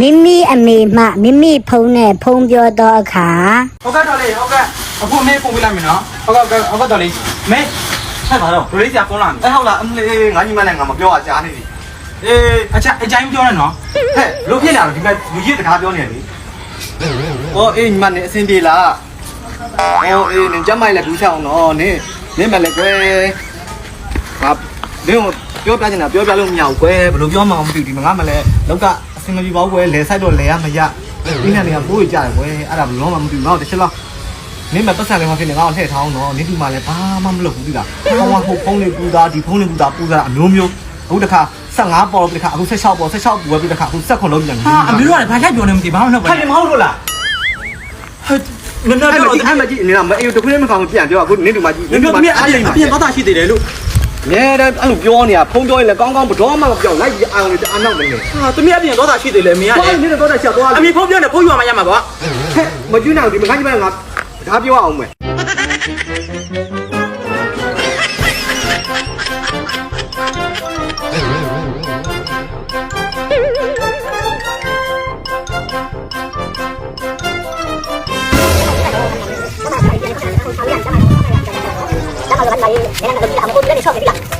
မိမိအမေမှမိမိဖုန်းနဲ့ဖုန်းပြောတော့အခါဟုတ်ကဲ့တော်လေးဟုတ်ကဲ့အခုမေးပုံပြလိုက်မယ်နော်ဟုတ်ကဲ့ဟုတ်ကဲ့တော်လေးမေးဟဲ့ပါတော့ဒိုလေးကြာဖုန်းလာမယ်အဲဟုတ်လားအမလေးငါညီမနဲ့ငါမပြောอ่ะကြားနေပြီအေးအချအချိုင်းပြောနေနော်ဟဲ့လို့ဖြစ်လာတော့ဒီကလူကြီးတကားပြောနေတယ်လေဟောအေးညီမနဲ့အဆင်ပြေလားဟောအေးနင်ကြမ်းမိုက်လက်ဘူးချောင်းတော့နင်နင်မလည်းကွယ်ငါနင်ပြောပြချင်တာပြောပြလို့မရဘူးကွယ်ဘယ်လိုပြောမှမသိဘူးဒီမှာငါမလည်းလောက်ကအ ဆင်မပြေပါဘူးကွယ်လဲဆိုင်တော့လဲရမရဒီနေ့နေကပိုးကြတယ်ကွယ်အဲ့ဒါဘယ်လိုမှမသိဘူးငါတို့တစ်ချက်လောက်နင်မပတ်စံလေးမဖြစ်နေငါ့ကိုထည့်ထားအောင်နော်နင်ဒီမှာလည်းဘာမှမလုပ်ဘူးဒီလားဟောဟိုဖုန်းလေးပူတာဒီဖုန်းလေးပူတာပူတာအမျိုးမျိုးအခုတခါ15ပေါ်ပြီးတခါအခု16ပေါ်16ပူပဲပြီးတခါအခု16လုံးပြန်ဟာအမေတို့ကလည်းဘာလိုက်ပြောနေမသိဘာမှမလုပ်ပါခိုင်နေမဟုတ်လို့လားဟဲ့နင်အဲ့တို့မတော့ကြည့်အဲ့မကြည့်နေတော့မအေးတခုလေးမကောင်ပြန်ပြောအခုနင်းတူမကြည့်နင်တို့အပြင်အပြင်အပြင်သွားတာရှိသေးတယ်လို့ ငဲတဲ့အဲ့လိုပြောနေတာဖုံးပြောရင်လည်းကောင်းကောင်းဘတော်မှမပြောလိုက်ကြည့်အောင်လေအနောက်မနေဟာတမီးအပြင်သွားတာရှိသေးတယ်မင်းကသွားလေနေတော့တော့ချက်သွားအမေဖုန်းပြောနေဖုန်းယူမှရမှာပေါ့ဟဲ့မကျွနိုင်ဘူးဒီမခိုင်းကြည့်ငါဒါပြောအောင်မယ်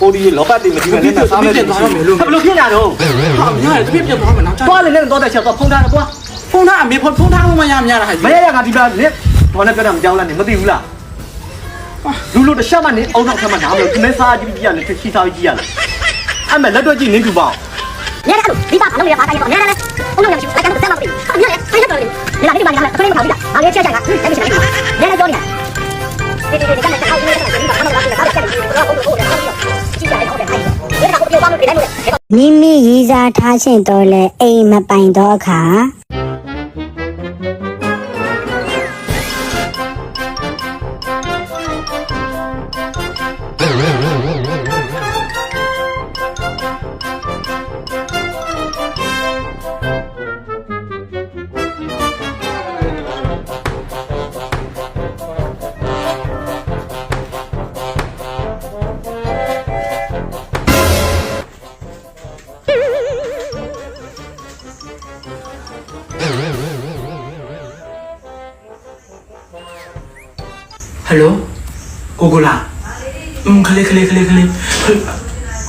ပိုဒီလောဘတိမကြည့်နဲ့နဲ့စားမယ်ဘယ်လိုဖြစ်နေတော့ဟာမင်းကတမီးပြန်သွားမှာနော်သွားလေနဲ့တော့တဲ့ချက်သွားဖုံးထားတော့သွားဖုန်းထားအမေဖုန်းဖုန်းထားမှရမရတာဟာမရရငါဒီပါလေဘာနဲ့ပြောတာမကြောက်လားနေမသိဘူးလားလူလူတခြားမနေအောင်တော့ခမနာမလို့ခမဲစားကြည့်ကြည့်ရလေချီစားကြည့်ရလေအဲ့မဲ့လက်တော့ကြည့်နင်းတူပေါ့ညနေကဒီပါဘာလို့လဲပါတိုင်းပေါ့ညနေလေဘုံလုံးရရှိလိုက်ကန်စမ်းမသိဟာညနေဆိုင်တော့လေဒီလားဒီမှာညနေခလေးမထားဘူးလားငါလေးချက်ချက်ကတိုက်ရှိလိုက်ညနေတော့ညဒီဒီဒီကနေအောက်နေတယ်ဒီမှာဘာမှမလုပ်ဘူးဟာချက်တယ်ဘာလို့ ဟုတ်လဲဟုတ်တယ်ကြည့်ကြတယ်ဟုတ်တယ်အဲ့ဒါကိုပြောပါမယ်ပြလိုက်လို့မိမိရီးစားထားရှင်တော့လေအိမ်မပိုင်တော့အခါ ဟယ်လိုကိုကိုလားอืมခလေးခလေးခလေးခလေး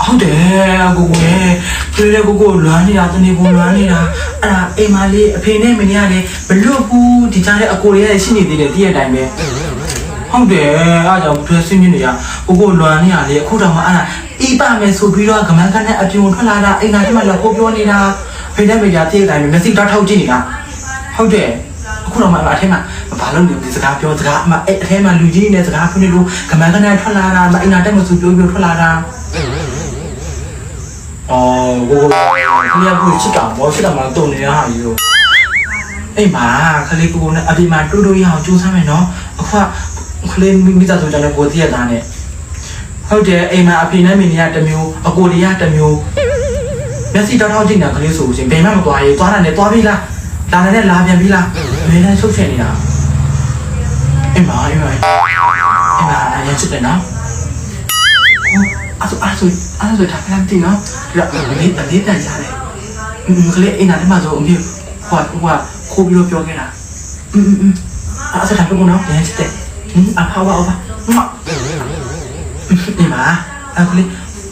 ဟုတ်တယ်ကိုကိုရဲ့ခလေးလေးကိုကိုလွမ်းနေတာတနေ့ကိုလွမ်းနေတာအဲ့ဒါအိမ်မလေးအဖေနဲ့မင်းကလည်းမလွတ်ဘူးဒီကြားထဲအကိုရဲ့ရှိနေသေးတယ်တည့်ရတိုင်းပဲဟုတ်တယ်အဲ့ဒါကြောင့်သူဆင်းနေနေရကိုကိုလွမ်းနေရလေအခုတော့မှအဲ့ဒါအိပါမယ်ဆိုပြီးတော့ကမန်းကနဲ့အပြုံထွက်လာတာအိမ်သားကမှလည်းကိုပြောနေတာဖေနဲ့မေကတည့်ရတိုင်းပဲမျက်စိတောက်ထောက်ကြည့်နေတာဟုတ်တယ် အခုတော့မှအထဲမှာဘာလို့လဲဒီစကားပြောစကားအမအဲ့အထဲမှာလူကြီးနဲ့စကားဖွင့်လို့ကမန်းကနေထွက်လာတာမအင်နာတက်မစုပြောပြောထွက်လာတာအော်ကိုကိုကကိုချစ်တာဘောချစ်တာမှတုံနေရဟာကြီးရောအေးမာခလေးကိုနဲ့အပြင်မှာတူတူရအောင်ကြိုးစားမယ်နော်အခုကခလေးမိသားစုကြောင့်လည်းကိုတည့်ရတာနဲ့ဟုတ်တယ်အိမ်မှာအပြင်နဲ့မင်းတွေကတစ်မျိုးအကိုတွေကတစ်မျိုးမျက်စိတောက်ထောက်ကြည့်နေတာကလေးဆိုရှင်ဘယ်မှမသွားရေးသွားတာနဲ့သွားပြီလား 나는 라비아 밀라 왜나 속편이야 이봐 이봐 이봐 나 연습 되 나? 아주 아주 아주 다 팬티 나 그래 언니 언니 나 잘해 음 그래 이 나는 맞아 언니 와 와, 고비로 벽에나 음음음 아주 다 빼고 나 연습 돼음 아파 와 아파 이봐 아 그래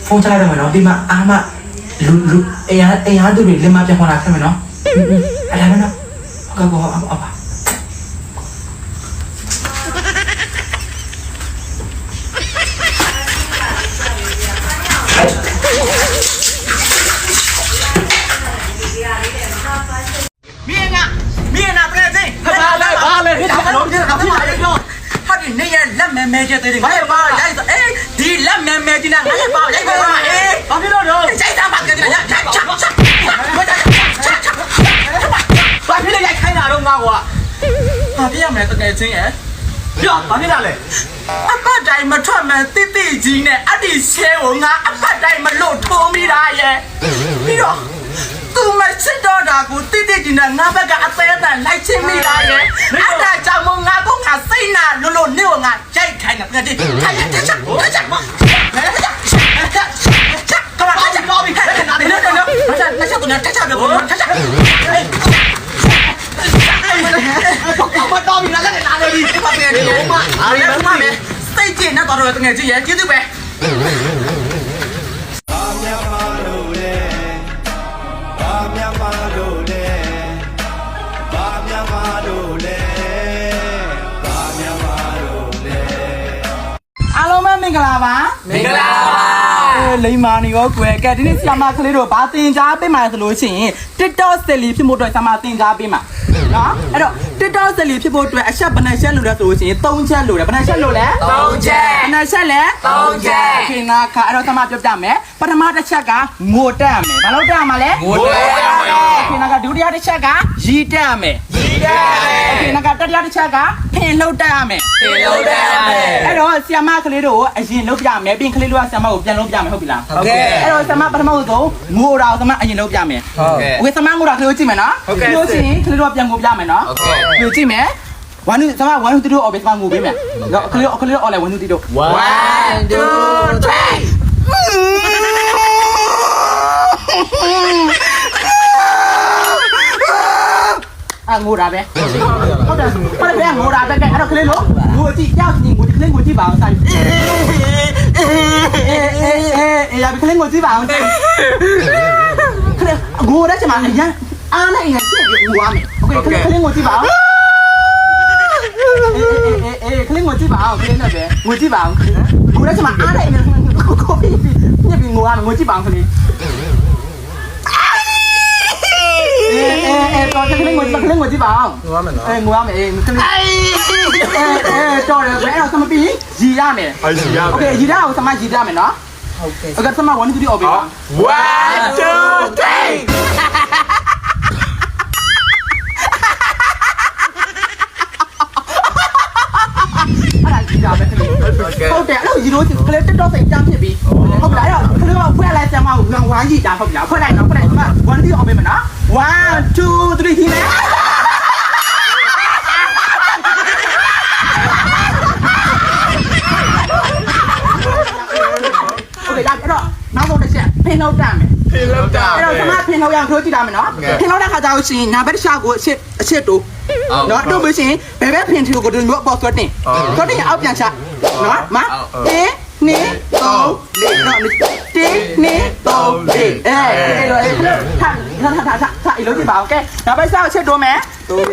폰 잘하다 말이야 어디 막 아마 루루 에야 에야 둘이 내 마피아 혼합하면 너 ဒီမှာအာမလူလူအရာအရာတို့တွေလက်မပြန်ခေါ်လာခဲ့မယ်နော်အဲ့ဒါနော်ဟုတ်ကဲ့ဟုတ်ပါမြင်ကမြင်နာပြည့်စိဘာလဲဘာလဲဟဲ့ဘာလို့ဒီကဘာပြောဟာဒီနေရလက်မဲမဲကျတဲ့ငါရပါရိုက်စအေးဒီလက်မဲမဲဒီနာငါရပါရိုက်ပါအေးဘာဖြစ်လို့တော့ ကျိုက်စားပါကတဲ့ရချက်ချက်ချက်ဘာဖြစ်လဲရိုက်ခိုင်းတာတော့ငါကွာဟာပြရ မယ်တကယ်ချင်းရဲ့ပြောဘာဖြစ်လာလဲအပတ်တိုင်းမထွက်မှတိတိကြီးနဲ့အတိဆဲကိုငါအပတ်တိုင်းမလို့ထိုးမိတာရဲ့ပြီးတော့သူမချစ်တော့တာကိုတိတိကြီးနဲ့ငါဘက်ကအသေးအတန်လိုက်ချင်းမိတာရဲ့အဲ့ဒါကြောင့်မို့ငါကငါစိတ်နာလို့လို့နေကိုငါရိုက်ခိုင်းတာပြတိထိုင်ရတက်ချက်တက်ချက်မကမ္ဘာတက်ချက်တော့ပြီဟဲ့နာနေနေနေတက်ချက်တက်ချက်တူနေတက်ချက် မတော်ပြီလားလက်နဲ့နားလေပြီဒီမှာပြန်နေလို့မအားရမမယ်စိတ်ကျဉ်နဲ့တော်တော်တငယ်ချင်းရဲ့ကျေးဇူးပဲဘာမြတ်ပါလို့လဲဘာမြတ်ပါလို့လဲဘာမြတ်ပါလို့လဲဘာမြတ်ပါလို့လဲအားလုံးပဲမင်္ဂလာပါမင်္ဂလာပါ လိမ္မာနေရောကွယ်ကဲဒီနေ့ဆရာမကလေးတို့ဘာသင်ကြားပေးမှာဆိုလို့ရှိရင် TikTok ဆက်လီဖြစ်ဖို့အတွက်ဆရာမသင်ကြားပေးမှာနော်အဲ့တော့ TikTok ဆက်လီဖြစ်ဖို့အတွက်အချက်ဘယ်နှချက်လိုလဲဆိုလို့ရှိရင်၃ချက်လိုတယ်ဘယ်နှချက်လိုလဲ၃ချက်ဘယ်နှချက်လဲ၃ချက်ခင်ဗျာခါအဲ့တော့ဆရာမပြောပြမယ်ပထမတစ်ချက်ကငိုတက်ရမယ်ဘာလို့တက်ရမှာလဲငိုတက်ရမယ်ခင်ဗျာကဒုတိယတစ်ချက်ကရီတက်ရမယ်ရီတက်ရမယ်ခင်ဗျာကတတိယတစ်ချက်ကဖင်လှုပ်တက်ရမယ်ဖင်လှုပ်တက်ရမယ်အဲ့တော့ဆရာမကလေးတို့ကိုအရင်လှုပ်ပြမယ်ပြင်ကလေးတို့ကဆရာမကိုပြန်လှုပ်ပြမယ်ဟုတ်ပြီလား ဟုတ်ကဲ့ အဲ့တော့ဆီယမပထမဆုံးငိုတာကိုဆီယမအရင်လုပ်ပြမယ် ဟုတ်ကဲ့ โอเคဆီယမငိုတာကလေးကိုကြည့်မယ်နော် ဟုတ်ကဲ့ ပြီးလို့ရှိရင်ကလေးတို့ကပြန်ငိုပြမယ်နော် ဟုတ်ကဲ့ ပြီးလို့ကြည့်မယ်1 2ဆီယမ1 2 3တို့အော်ပဲဆီယမငိုပေးမယ်တော့ကလေးတို့ကလေးတို့အော်လဲ1 2 3တို့ one two three အာငိုတာပဲဟုတ်တယ်ဟုတ်တယ်ငိုတာပဲကဲအဲ့တော့ကလေးတို့ငိုကြည့်ကြောက်ကြည့်ငိုကလေးငိုကြည့်ပါအောင်ဆိုင်အေးအေးအေးအေးရပြီကလေးငိုကြည့်ပါအောင်ဆိုင် ခလေးငိုတဲ့ချိန်မှာအရန်အားနဲ့အရင်ပြည့်ပြီးငိုရမယ်โอเคခလေးခလေးငိုကြည့်ပါဦးအေးအေးအေးခလေးငိုကြည့်ပါဦးခလေးနဲ့ပဲငိုကြည့်ပါဦးငိုတဲ့ချိန်မှာအားနဲ့အရင်ကိုကိုပြီးပြည့်ပြီးငိုရမယ်ငိုကြည့်ပါဦးခလေး အေးအေးအေးတော့ခလေးငိုခလေးငိုကြည့်ပါဦးငိုရမယ်နော်အေးငိုရမယ်အေးခလေးအေးအေးတော့တယ်ဘယ်တော့သမပြီးရီရမယ် အရှိရ โอเคရီရအောင်သမရီရမယ်နော်ဟုတ်ကဲ့โอเคသမ1 2 3အော်ပေးပါ one two three အဲ့ဒါကြီးတာပဲခလေးဟုတ်တယ်အဲ့လိုရီလို့ကလေးတက်တော့စိတ်ကြမ်းဖြစ်ပြီးဟုတ်လားအဲ့တော့ခလေးကဖွဲ့လိုက်စမ်းမကိုဝိုင်းရီတာဟုတ်လားဖွဲ့လိုက်နော်ဖွဲ့လိုက်ဒီမှာ1 2အောင်ပေးမယ်နော် 1 2 3ဒီမယ်โอเคဒါအဲ့တော့နောက်ဆုံးတစ်ချက်ဖင်လောက်တတ်မယ် ဖေလောက်တာ အဲ့တော့ကျွန်မဖင်လောက်ရအောင်ထိုးကြည့်တာမယ်နော်ဖင်လောက်တဲ့ခါကျတော့ရှင်ညာဘက်တစ်ချောက်ကိုအချစ်အချစ်တူနော်တို့မရှင်ဘယ်ဘက်ဖင်ထီကိုတို့မျိုးပေါ်ဆွတ်တင်ဆွတ်တင်အောက်ပြန်ချနော်မတင်းနေသုံးလေးနော်တင်းနေသုံးလေးအဲအဲ့တော့ ထားထားထားထားထားအဲ့လိုကြည့်ပါဦးကဲညာဘက်ချောက်အချစ်တူမယ်တိုး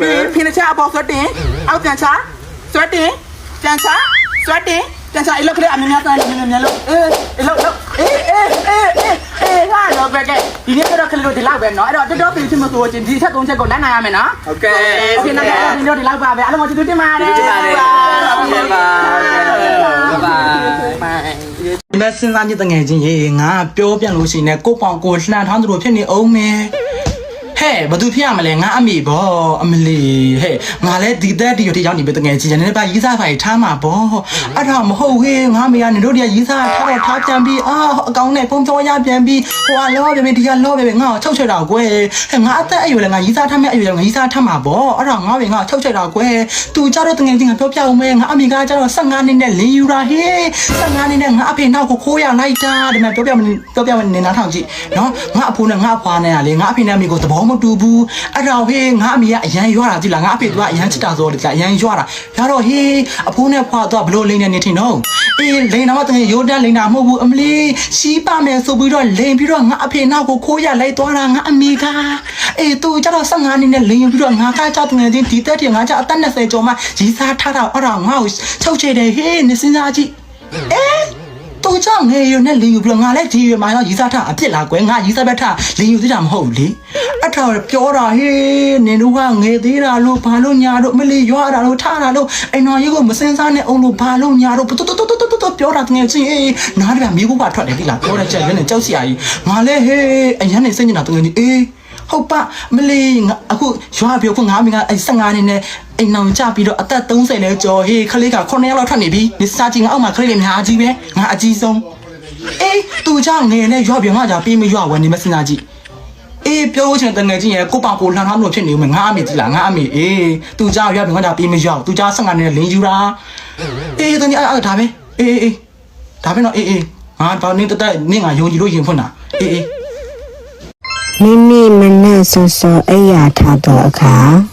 ပြီးဖင်တစ်ချအပေါ်ဆွတ်တင်အောက်ပြန်ချဆွတ်တင်ပြန်ချဆွတ်တင်ပြန်ချအဲ့လိုကလေးအမြင်များတိုင်းမြင်မြင်လို့အေးအဲ့လိုလို့အေးအေးအေးအေးအေးဟာတော့ပဲကဲဒီနေ့ကတော့ခလေးတို့ဒီလောက်ပဲเนาะအဲ့တော့တော်တော်ပြင်ချင်းမဆိုချင်းဒီချက်သုံးချက်ကိုလက်နိုင်ရမယ်နော် ဟုတ်ကဲ့ ဒီနေ့ကတော့ဒီနေ့ဒီလောက်ပါပဲအားလုံးကိုကျေးဇူးတင်ပါတယ် ကျေးဇူးတင်ပါတယ်ဟုတ်ကဲ့ပါ ဘိုင်ဘိုင်ဒီမဲ့စဉ်းစားကြည့်တငယ်ချင်းရေငါပြောပြလို့ရှိရင်ကိုပေါင်ကိုလှန်ထောင်းသူတို့ဖြစ်နေအောင်မယ် ဟဲ့ဘာသူဖြစ်ရမလဲငါအမိဘောအမလီဟဲ့ငါလည်းဒီသက်ဒီရတိရောက်နေပြီတငယ်ချင်းနေပါရေးစားဖိုင်ထားမှာဘောအဲ့ဒါမဟုတ်ဟေးငါမေကနေတို့တည်းရေးစားထားတော့ထားပြန်ပြီးအာအကောင်းနဲ့ပုံပြောရပြန်ပြီးဟိုကလောပြန်ပြီးဒီကလောပြန်ပြီးငါ့ကိုချုပ်ချယ်တော့ကွယ်ဟဲ့ငါအသက်အရွယ်လည်းငါရေးစားထားမဲ့အရွယ်လည်းငါရေးစားထားမှာဘောအဲ့ဒါငါပဲငါချုပ်ချယ်တော့ကွယ်သူကြတော့တငယ်ချင်းကပြောပြအောင်မယ်ငါအမိကကြတော့15နှစ်နဲ့လင်းယူတာဟေး15နှစ်နဲ့ငါအဖေနောက်ကိုခိုးရလိုက်တာဒီမှာပြောပြမပြောပြမနေနာထောင်ကြည့်နော်ငါအဖိုးနဲ့ငါအဖွားနဲ့ကလေငါအဖေနဲ့အမိကိုသဘောမတူဘူးအဲ့တော့ဟေးငါအမိကအရန်ရွာတာကြည့်လားငါအဖေကအရန်ချစ်တာဆိုတော့အရန်ရွာတာဒါတော့ဟေးအဖိုးနဲ့ဖွားတော့ဘလို့လိမ့်နေနေထင်တော့အေးလိန်တော့တကယ်ရိုးတန်းလိန်တာမဟုတ်ဘူးအမလီစီးပါမယ်ဆိုပြီးတော့လိန်ပြီးတော့ငါအဖေနောက်ကိုခိုးရလိုက်သွားတာငါအမိကအေးသူကြတော့15နှစ်နဲ့လိန်ပြီးတော့ငါကကြောက်တငယ်ချင်းဒီတက်တင်ငါကြောက်အသက်20ကျော်မှရီစားထားတာအဲ့ဒါငါ့ကိုချုပ်ချယ်တယ်ဟေးနေစဉ်းစားကြည့်အေးတူ ကြောင့်ငယ်ရနဲ့လင်းယူပြီးတော့ငါလည်းဒီရွယ်မှာတော့ရီစားထအဖြစ်လာကွယ်ငါရီစားဘက်ထလင်းယူသေးတာမဟုတ်ဘူးလေအထော်ပြောတာဟေးနင်တို့ကငယ်သေးတာလို့ဘာလို့ညာတို့မလီရွာတာလို့ထားတာလို့အိမ်တော်ကြီးကိုမစင်စားနဲ့အောင်လို့ဘာလို့ညာတို့တူတူတူတူတူတူပြောတာတကယ်ချင်းအေးနားတပြမိဖို့ပါထွက်တယ်ဒီလားပြောတဲ့ချက်လည်းနဲ့ကြောက်စရာကြီးငါလည်းဟေးအရန်နေစိတ်ညစ်တာတကယ်ကြီးအေးဟုတ်ပါမလီငါအခုရွာပြောခုငါမင်းကအဲ15နေနဲ့ အိမ်အောင်ကြပြီးတော့အသက်30လဲကျော်ဟေးခလေးက9ရက်လောက်ထွက်နေပြီဒီစားချင်းငါအောက်မှာခလေးတွေအများကြီးပဲငါအကြီးဆုံးအေးသူကြောင့်ငယ်နဲ့ရွာပြငါကြပေးမရွာဝင်နေမစင်သားကြည့်အေးပြောချင်တဲ့ငယ်ချင်းရဲ့ကိုပောင်ကိုလှန်ထားလို့ဖြစ်နေဦးမယ်ငါအမေကြည့်လားငါအမေအေးသူကြောင့်ရွာပြငါကြပေးမရွာသူကြောင့်15နဲ့လင်းယူတာအေးတနည်းအဲ့ဒါပဲအေးအေးဒါပဲနော်အေးအေးငါဘာနေတတက်နင့်ငါယုံကြည်လို့ရင်ဖွင့်တာအေးအေးမိမိမနဲ့ဆောဆောအိယာထားသောအခါ။